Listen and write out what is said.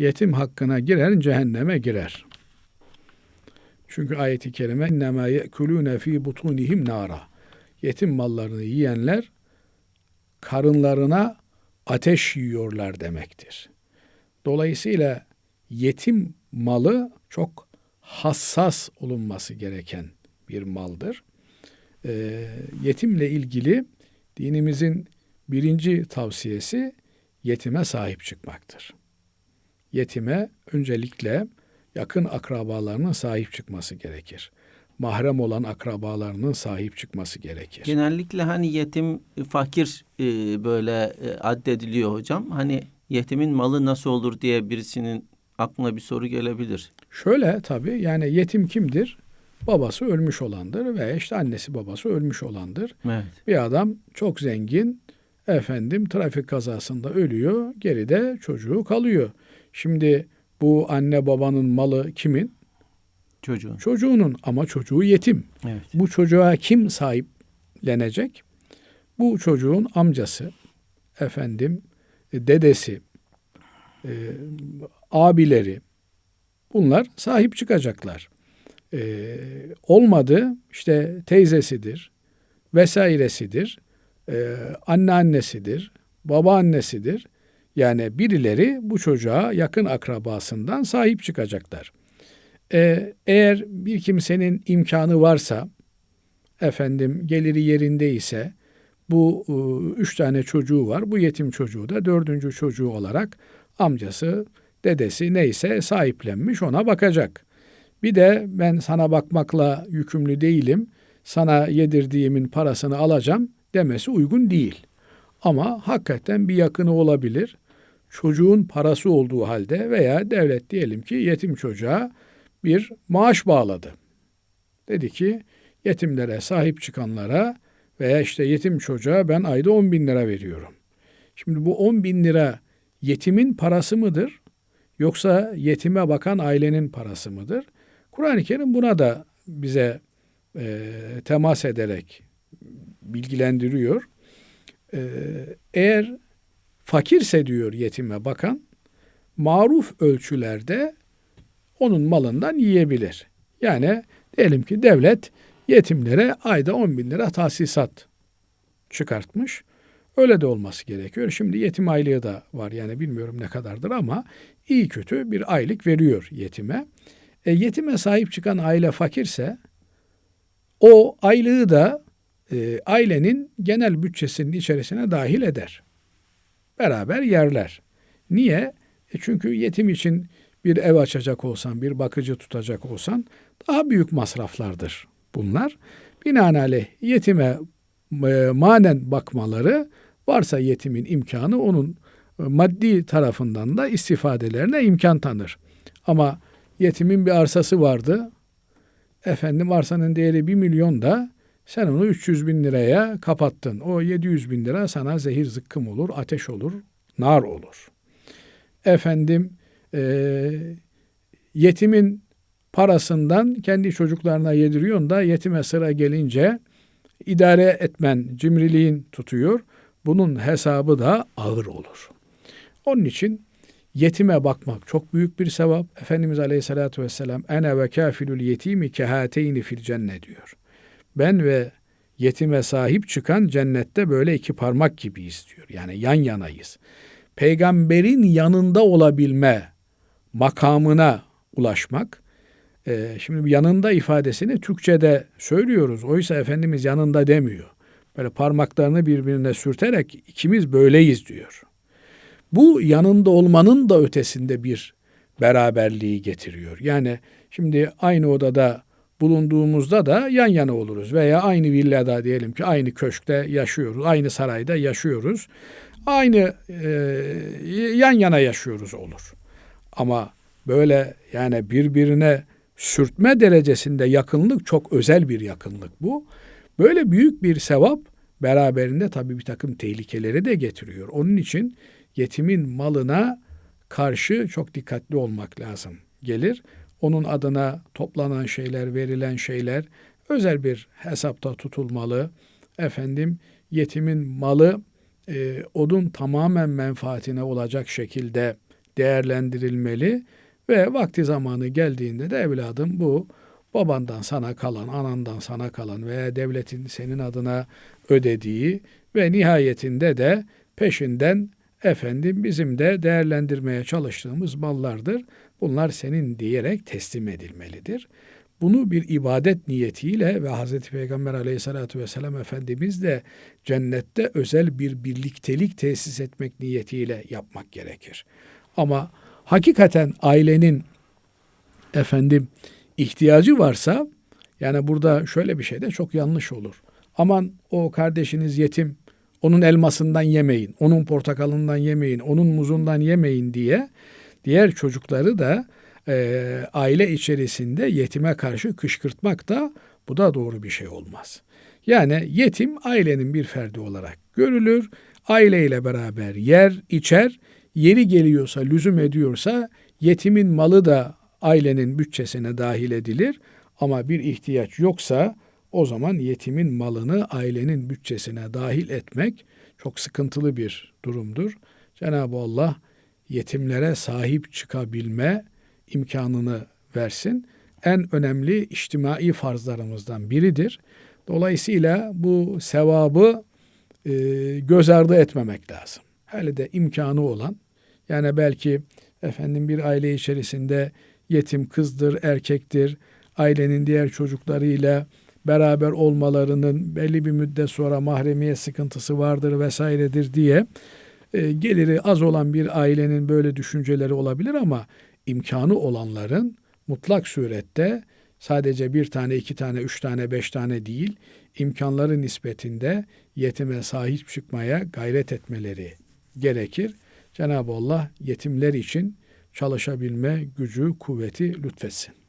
yetim hakkına girer, cehenneme girer. Çünkü ayeti kerime innema yekulune fi butunihim nara. Yetim mallarını yiyenler karınlarına ateş yiyorlar demektir. Dolayısıyla yetim malı çok hassas olunması gereken bir maldır. E, yetimle ilgili dinimizin birinci tavsiyesi yetime sahip çıkmaktır. Yetime öncelikle yakın akrabalarının sahip çıkması gerekir. Mahrem olan akrabalarının sahip çıkması gerekir. Genellikle hani yetim, fakir e, böyle e, addediliyor hocam. Hani yetimin malı nasıl olur diye birisinin aklına bir soru gelebilir. Şöyle tabii yani yetim kimdir? Babası ölmüş olandır veya işte annesi babası ölmüş olandır. Evet. Bir adam çok zengin, efendim trafik kazasında ölüyor, geride çocuğu kalıyor. Şimdi bu anne babanın malı kimin? Çocuğun. Çocuğunun ama çocuğu yetim. Evet. Bu çocuğa kim sahiplenecek? Bu çocuğun amcası, efendim e, dedesi, e, abileri bunlar sahip çıkacaklar. E, olmadı işte teyzesidir, vesairesidir, e, anneannesidir, babaannesidir. Yani birileri bu çocuğa yakın akrabasından sahip çıkacaklar. Ee, eğer bir kimsenin imkanı varsa, efendim geliri yerinde ise bu üç tane çocuğu var. Bu yetim çocuğu da dördüncü çocuğu olarak amcası, dedesi neyse sahiplenmiş ona bakacak. Bir de ben sana bakmakla yükümlü değilim. Sana yedirdiğimin parasını alacağım demesi uygun değil. Ama hakikaten bir yakını olabilir. Çocuğun parası olduğu halde veya devlet diyelim ki yetim çocuğa bir maaş bağladı. Dedi ki yetimlere sahip çıkanlara veya işte yetim çocuğa ben ayda 10 bin lira veriyorum. Şimdi bu 10 bin lira yetimin parası mıdır? Yoksa yetime bakan ailenin parası mıdır? Kur'an-ı Kerim buna da bize e, temas ederek bilgilendiriyor. E, eğer fakirse diyor yetime bakan, maruf ölçülerde onun malından yiyebilir. Yani diyelim ki devlet yetimlere ayda 10 bin lira tahsisat çıkartmış. Öyle de olması gerekiyor. Şimdi yetim aylığı da var yani bilmiyorum ne kadardır ama iyi kötü bir aylık veriyor yetime. E, yetime sahip çıkan aile fakirse o aylığı da e, ailenin genel bütçesinin içerisine dahil eder. Beraber yerler. Niye? E çünkü yetim için bir ev açacak olsan, bir bakıcı tutacak olsan daha büyük masraflardır bunlar. Binaenaleyh yetime e, manen bakmaları varsa yetimin imkanı onun e, maddi tarafından da istifadelerine imkan tanır. Ama yetimin bir arsası vardı. Efendim arsanın değeri bir milyon da sen onu 300 bin liraya kapattın. O 700 bin lira sana zehir zıkkım olur, ateş olur, nar olur. Efendim e, yetimin parasından kendi çocuklarına yediriyorsun da yetime sıra gelince idare etmen cimriliğin tutuyor. Bunun hesabı da ağır olur. Onun için yetime bakmak çok büyük bir sevap. Efendimiz Aleyhisselatü Vesselam ene ve kafilül yetimi kehateyni fil cennet diyor. Ben ve yetime sahip çıkan cennette böyle iki parmak gibiyiz diyor. Yani yan yanayız. Peygamberin yanında olabilme makamına ulaşmak. E, şimdi yanında ifadesini Türkçe'de söylüyoruz. Oysa Efendimiz yanında demiyor. Böyle parmaklarını birbirine sürterek ikimiz böyleyiz diyor. Bu yanında olmanın da ötesinde bir beraberliği getiriyor. Yani şimdi aynı odada bulunduğumuzda da yan yana oluruz veya aynı villada diyelim ki aynı köşkte yaşıyoruz, aynı sarayda yaşıyoruz. Aynı e, yan yana yaşıyoruz olur. Ama böyle yani birbirine sürtme derecesinde yakınlık çok özel bir yakınlık bu. Böyle büyük bir sevap beraberinde tabii bir takım tehlikeleri de getiriyor. Onun için yetimin malına karşı çok dikkatli olmak lazım gelir. Onun adına toplanan şeyler, verilen şeyler özel bir hesapta tutulmalı. Efendim yetimin malı e, odun tamamen menfaatine olacak şekilde değerlendirilmeli ve vakti zamanı geldiğinde de evladım bu babandan sana kalan, anandan sana kalan veya devletin senin adına ödediği ve nihayetinde de peşinden efendim bizim de değerlendirmeye çalıştığımız mallardır. Bunlar senin diyerek teslim edilmelidir. Bunu bir ibadet niyetiyle ve Hazreti Peygamber aleyhissalatü vesselam Efendimiz de cennette özel bir birliktelik tesis etmek niyetiyle yapmak gerekir. Ama hakikaten ailenin efendim ihtiyacı varsa yani burada şöyle bir şey de çok yanlış olur. Aman o kardeşiniz yetim onun elmasından yemeyin, onun portakalından yemeyin, onun muzundan yemeyin diye diğer çocukları da e, aile içerisinde yetime karşı kışkırtmak da bu da doğru bir şey olmaz. Yani yetim ailenin bir ferdi olarak görülür. Aileyle beraber yer, içer. Yeri geliyorsa, lüzum ediyorsa yetimin malı da ailenin bütçesine dahil edilir. Ama bir ihtiyaç yoksa o zaman yetimin malını ailenin bütçesine dahil etmek çok sıkıntılı bir durumdur. Cenab-ı Allah yetimlere sahip çıkabilme imkanını versin. En önemli içtimai farzlarımızdan biridir. Dolayısıyla bu sevabı e, göz ardı etmemek lazım. Hele de imkanı olan, yani belki efendim bir aile içerisinde yetim kızdır, erkektir, ailenin diğer çocuklarıyla beraber olmalarının belli bir müddet sonra mahremiyet sıkıntısı vardır vesairedir diye e, geliri az olan bir ailenin böyle düşünceleri olabilir ama imkanı olanların mutlak surette sadece bir tane, iki tane, üç tane, beş tane değil, imkanları nispetinde yetime sahip çıkmaya gayret etmeleri gerekir. Cenab-ı Allah yetimler için çalışabilme gücü, kuvveti lütfetsin.